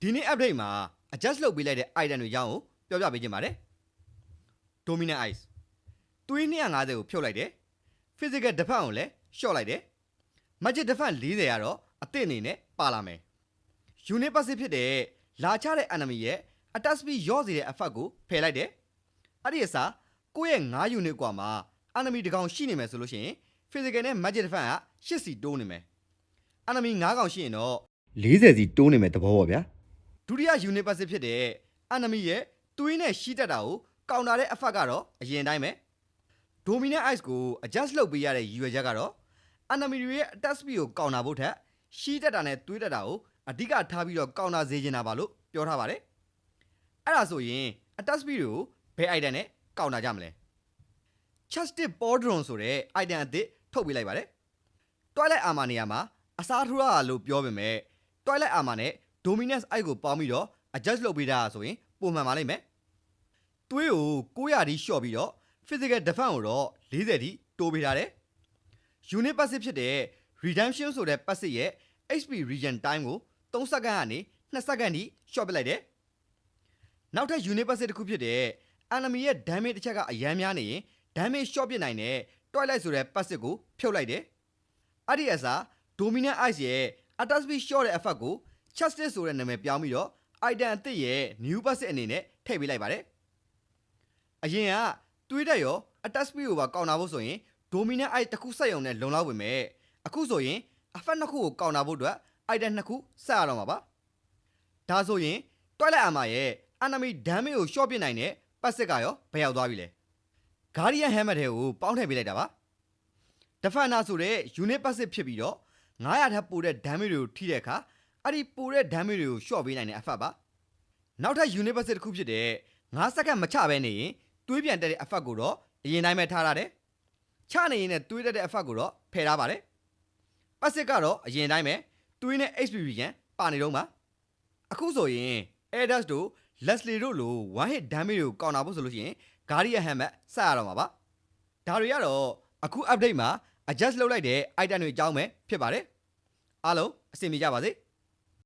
ဒီနေ့ update မှာ adjust လုပ်ပေးလိုက်တဲ့ item တွေကြောင်းကိုပြောပြပေးခြင်းပါတယ် dominant ice သွေး250ကိုဖြုတ်လိုက်တယ် physical defense ကိုလည်း short လိုက်တယ် magic defense 40ကတော့အသစ်အနေနဲ့ပါလာမယ် unit passive ဖြစ်တဲ့လာချတဲ့ enemy ရဲ့ attack speed ရော့စေတဲ့ effect ကိုဖယ်လိုက်တယ်အဲ့ဒီအစားကိုယ့်ရဲ့9 unit กว่าမှာ enemy တစ်ကောင်ရှိနေမယ်ဆိုလို့ရှိရင် physical နဲ့ magic defense က8စီတိုးနေမယ် enemy 9ကောင်ရှိရင်တော့40စီတိုးနေမယ်သဘောပေါ့ဗျာ ဒုတိယ unit passive ဖြစ်တဲ့ enemy ရဲ့သွေးနဲ့ရှိတတ်တာကိုကောင်တာတဲ့ effect ကတော့အရင်တိုင်းပဲ dominant ice ကို adjust လုပ်ပေးရတဲ့ရည်ရွယ်ချက်ကတော့ enemy တွေရဲ့ attack speed ကိုကောင်တာဖို့ထက်ရှိတတ်တာနဲ့သွေးတတ်တာကိုအဓိကထားပြီးတော့ကောင်တာစေချင်တာပါလို့ပြောထားပါတယ်အဲ့ဒါဆိုရင် attack speed ကိုဘယ် item နဲ့ကောင်တာကြမလဲ chested podron ဆိုတဲ့ item အသစ်ထုတ်ပေးလိုက်ပါတယ် twilight armor နေရာမှာအစားထိုးရလို့ပြောပေမဲ့ twilight armor နဲ့ dominance ice ကိုပေါင်းပြီးတော့ adjust လုပ်ပေးတာဆိုရင်ပုံမှန်ပါလိမ့်မယ်သွေးကို900ဒီရှော့ပြီးတော့ physical defense ကိုတော့40ဒီတိုးပေးထားတယ် unit passive ဖြစ်တဲ့ redemption ဆိုတဲ့ passive ရဲ့ HP regen time ကို3စက္ကန့်ကနေ2စက္ကန့်ထိ short ပစ်လိုက်တယ်နောက်ထပ် unit passive တစ်ခုဖြစ်တဲ့ enemy ရဲ့ damage တစ်ချက်ကအရန်များနေရင် damage short ပစ်နိုင်တဲ့ twilight ဆိုတဲ့ passive ကိုဖြုတ်လိုက်တယ်အဲ့ဒီအစား dominant ice ရဲ့ attack speed short တဲ့ effect ကို justice ဆိုတဲ့နာမည်ပြောင်းပြီးတော့ item အသစ်ရဲ့ new passive အနေနဲ့ထည့်ပေးလိုက်ပါတယ်အရင်ကတွေးတက်ရော attack speed ကိုပါကောင်းတာဖို့ဆိုရင် dominant ice တစ်ခုစက်ရုံနဲ့လုံလောက်ဝင်မဲ့အခုဆိုရင် effect နှစ်ခုကိုကောင်းတာဖို့အတွက် item နှစ်ခုစက်ရတော့မှာပါဒါဆိုရင် twilight armor ရဲ့ enemy damage ကို short ပစ်နိုင်တဲ့ passive ကရောဘယ်ရောက်သွားပြီလဲ guardian helmet တွေကိုပေါင်းထည့်ပေးလိုက်တာပါ defender ဆိုတဲ့ unit passive ဖြစ်ပြီးတော့900ထပ်ပိုတဲ့ damage တွေကိုထိတဲ့အခါ အဲ့ဒီပိုတဲ့ damage တွေကို short ပေးနိုင်တဲ့ effect ပါနောက်ထပ် unit passive တစ်ခုဖြစ်တဲ့9စက္ကန့်မချဘဲနေရင်တွေးပြန်တက်တဲ့ effect ကိုတော့အရင်တိုင်းပဲထားရတယ်ချနေရင်လည်းတွေးတက်တဲ့ effect ကိုတော့ဖယ်ထားပါတယ် passive ကတော့အရင်တိုင်းပဲတွေးနဲ့ HPV ရန်ပါနေတော့မှာအခုဆိုရင် Airdus တို့ Leslie တို့လို one hit damage တွေကိုကောင်တာဖို့ဆိုလို့ရှိရင် Guardian Helmet စရတော့မှာပါဒါတွေကတော့အခု update မှာ adjust လုပ်လိုက်တဲ့ item တွေအကြောင်းပဲဖြစ်ပါတယ်အားလုံးအဆင်ပြေကြပါစေ။